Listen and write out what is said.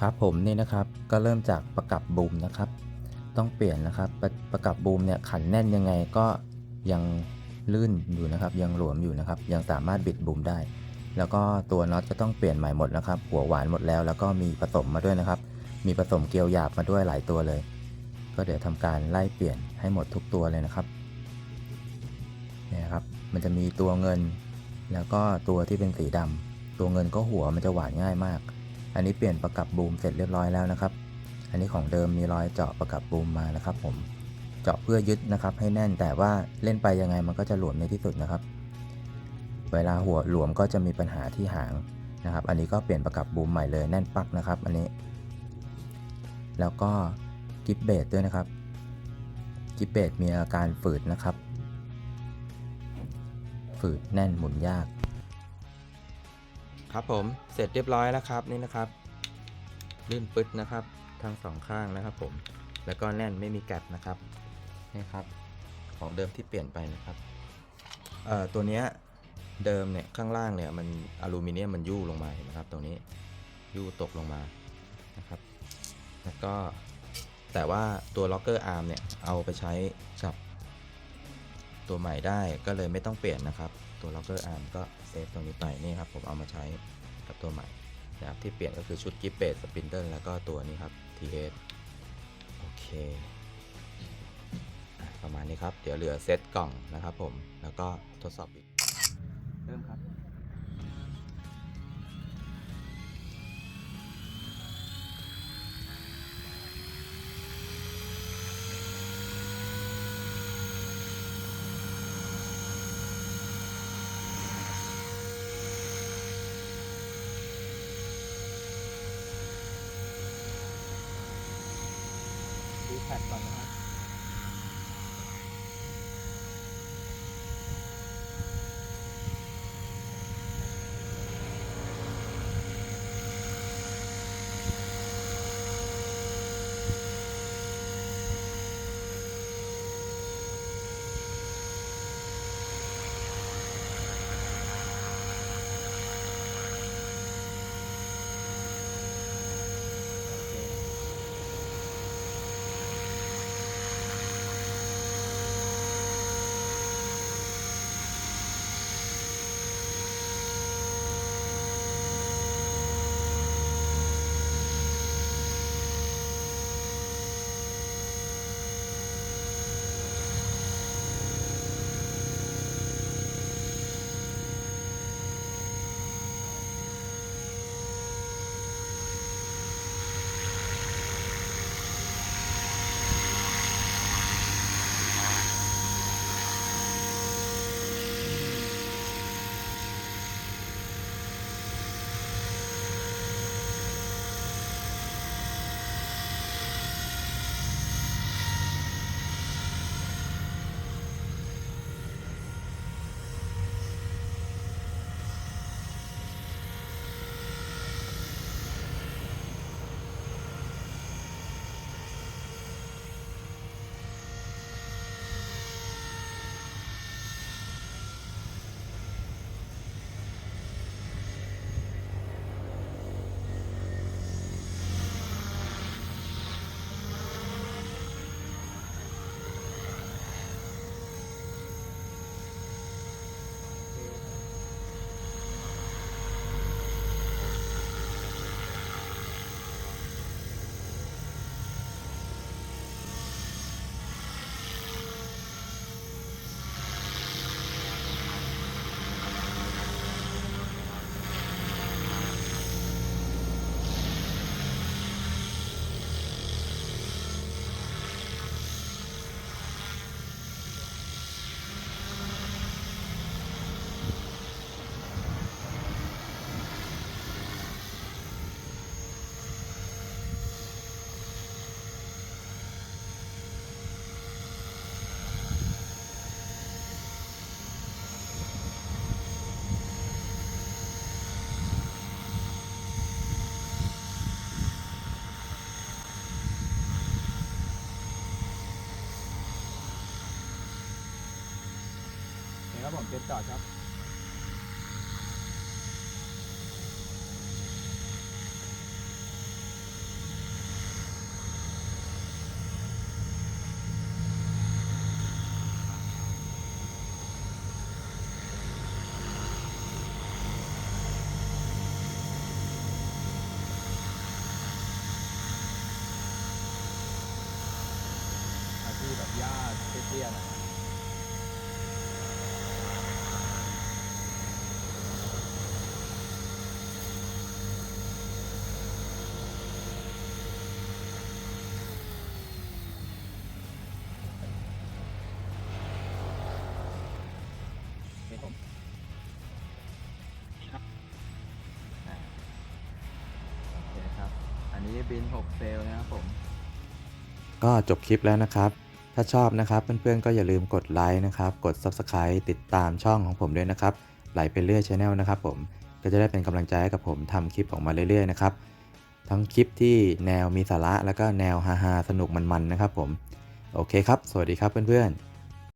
ครับผมนี่นะครับก็เริ่มจากประกับบูมนะครับ ต้องเปลี่ยนนะครับประประกับบูมเนี่ยขันแน่นยังไงก็ยังลื่นอยู่นะครับ ยังหลวมอยู่นะครับ ยังสามารถบิดบูมได้ แล้วก็ตัวน็อตก็ต้องเปลี่ยนใหม่หมดนะครับ หัวหวานหมดแล้ว แล้วก็มีผสมมาด้วยนะครับ มีผสมเกลียวหยาบมาด้วยหลายตัวเลย ก็เดี๋ยวทำการไล่เปลี่ยนให้หมดทุกตัวเลยนะครับเนี่ยครับมันจะมีตัวเงิน แล้วก็ตัวที่เป็นสีดำตัวเงินก็หัวมันจะหวานง่ายมาก อันนี้เปลี่ยนประกับบูมเสร็จเรียบร้อยแล้วนะครับ อันนี้ของเดิมมีรอยเจาะประกับบูมมานะครับ ผม เจาะเพื่อยึดนะครับ ให้แน่นแต่ว่าเล่นไปยังไงมันก็จะหลวมในที่สุดนะครับ เวลาหัวหลวมก็จะมีปัญหาที่หางนะครับ อันนี้ก็เปลี่ยนประกับบูมใหม่เลยแน่นปักนะครับ อันนี้ แล้วก็กิฟเบดด้วยนะครับ กิฟเบดมีอาการฝืดนะครับ ฝืดแน่นหมุนยาก ครับผมเสร็จเรียบร้อยแล้วครับนี่นะครับลื่นปึ๊ดนะครับ ทั้งสองข้างนะครับผมแล้วก็แน่นไม่มีแกลบนะครับนี่ครับ ของเดิมที่เปลี่ยนไปนะครับเอ่อตัวเนี้ยเดิมเนี่ยข้างล่างเนี่ยมันอลูมิเนียมมันยู่ลงมาเห็นไหมครับตรงนี้ยู่ตกลงมานะครับ แล้วก็แต่ว่าตัวล็อกเกอร์อาร์มเนี่ยเอาไปใช้กับตัวใหม่ได้ก็เลยไม่ต้องเปลี่ยนนะครับ ตัวล็อกเกอร์อาร์มก็เซฟตรงนี้ไปนี่ครับผมเอามาใช้กับตัวใหม่นะครับที่เปลี่ยนก็คือชุดกิฟเบสสปินเดิลแล้วก็ตัวนี้ครับ TS โอเคประมาณนี้ครับ เดี๋ยวเหลือเซตกล่องนะครับผมแล้วก็ทดสอบอีก เริ่มครับ ดูแพดก่อนนะครับ เดินต่อครับที่แบบหญ้าเตี้ยๆนะ นี้บิน 6 เซลล์นะครับผม ก็จบคลิปแล้วนะครับ ถ้าชอบนะครับเพื่อนๆก็อย่าลืมกดไลค์นะครับ กด Subscribe ติดตามช่องของผมด้วยนะครับ ไหลไปเรื่อยช n แนลนะครับผม ก็จะได้เป็นกำลังใจให้กับผมทำคลิปออกมาเรื่อยๆนะครับ ทั้งคลิปที่แนวมีสาระแล้วก็แนวฮาๆสนุกมันๆนะครับผม โอเคครับ สวัสดีครับเพื่อนๆ